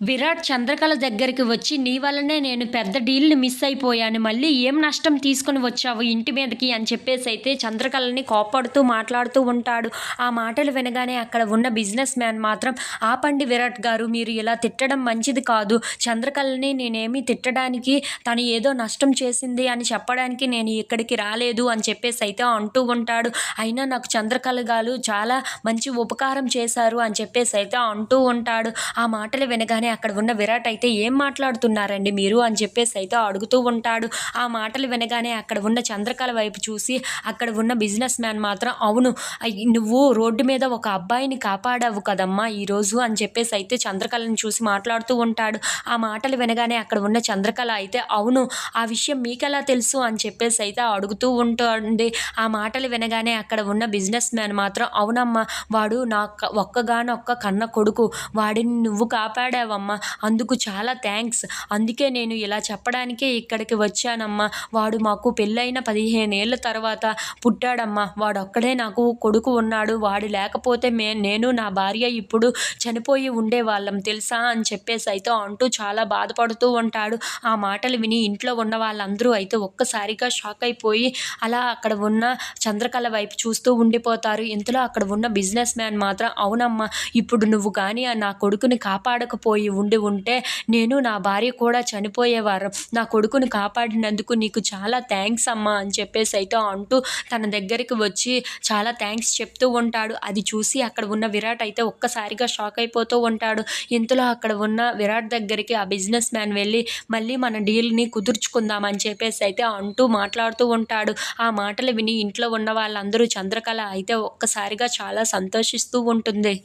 విరాట్ చంద్రకళ దగ్గరికి వచ్చి నీ వల్లనే నేను పెద్ద డీల్ని మిస్ అయిపోయాను. మళ్ళీ ఏం నష్టం తీసుకుని వచ్చావు ఇంటి మీదకి? అని చెప్పేసి అయితే చంద్రకళని కోపడుతూ మాట్లాడుతూ ఉంటాడు. ఆ మాటలు వినగానే అక్కడ ఉన్న బిజినెస్ మ్యాన్ మాత్రం ఆపండి విరాట్ గారు మీరు ఇలా తిట్టడం మంచిది కాదు. చంద్రకళని నేనేమి తిట్టడానికి తను ఏదో నష్టం చేసింది అని చెప్పడానికి నేను ఇక్కడికి రాలేదు అని చెప్పేసి అయితే అంటూ ఉంటాడు. అయినా నాకు చంద్రకళ గారు చాలా మంచి ఉపకారం చేశారు అని చెప్పేసి అయితే అంటూ ఉంటాడు. ఆ మాటలు వినగానే అక్కడ ఉన్న విరాట్ అయితే ఏం మాట్లాడుతున్నారండి మీరు అని చెప్పేసి అయితే అడుగుతూ ఉంటాడు. ఆ మాటలు వినగానే అక్కడ ఉన్న చంద్రకళ వైపు చూసి అక్కడ ఉన్న బిజినెస్ మ్యాన్ మాత్రం అవును నువ్వు రోడ్డు మీద ఒక అబ్బాయిని కాపాడావు కదమ్మా ఈరోజు అని చెప్పేసి అయితే చంద్రకళని చూసి మాట్లాడుతూ ఉంటాడు. ఆ మాటలు వినగానే అక్కడ ఉన్న చంద్రకళ అయితే అవును ఆ విషయం మీకెలా తెలుసు అని చెప్పేసి అయితే అడుగుతూ ఉంటుంది. ఆ మాటలు వినగానే అక్కడ ఉన్న బిజినెస్ మ్యాన్ మాత్రం అవునమ్మా వాడు నా ఒక్కగానొక్క కన్న కొడుకు వాడిని నువ్వు అమ్మా. అందుకు చాలా థ్యాంక్స్ అందుకే నేను ఇలా చెప్పడానికే ఇక్కడికి వచ్చానమ్మా. వాడు మాకు పెళ్ళైన పదిహేను ఏళ్ళ తర్వాత పుట్టాడమ్మా. వాడు అక్కడే నాకు కొడుకు ఉన్నాడు. వాడు లేకపోతే మే నేను నా భార్య ఇప్పుడు చనిపోయి ఉండేవాళ్ళం తెలుసా? అని చెప్పేసి అయితే అంటూ చాలా బాధపడుతూ ఉంటాడు. ఆ మాటలు విని ఇంట్లో ఉన్న వాళ్ళందరూ అయితే ఒక్కసారిగా షాక్ అయిపోయి అలా అక్కడ ఉన్న చంద్రకళ వైపు చూస్తూ ఉండిపోతారు. ఇంతలో అక్కడ ఉన్న బిజినెస్ మ్యాన్ మాత్రం అవునమ్మా ఇప్పుడు నువ్వు కానీ ఆ నా కొడుకుని కాపాడకపోయి ఉండి ఉంటే నేను నా భార్య కూడా చనిపోయేవారు. నా కొడుకుని కాపాడినందుకు నీకు చాలా థ్యాంక్స్ అమ్మా అని చెప్పేసి అయితే అంటూ తన దగ్గరికి వచ్చి చాలా థ్యాంక్స్ చెప్తూ ఉంటాడు. అది చూసి అక్కడ ఉన్న విరాట్ అయితే ఒక్కసారిగా షాక్ అయిపోతూ ఉంటాడు. ఇంతలో అక్కడ ఉన్న విరాట్ దగ్గరికి ఆ బిజినెస్ మ్యాన్ వెళ్ళి మళ్ళీ మన డీల్ని కుదుర్చుకుందామని చెప్పేసి అయితే అంటూ మాట్లాడుతూ ఉంటాడు. ఆ మాటలు విని ఇంట్లో ఉన్న వాళ్ళందరూ చంద్రకళ అయితే ఒక్కసారిగా చాలా సంతోషిస్తూ ఉంటుంది.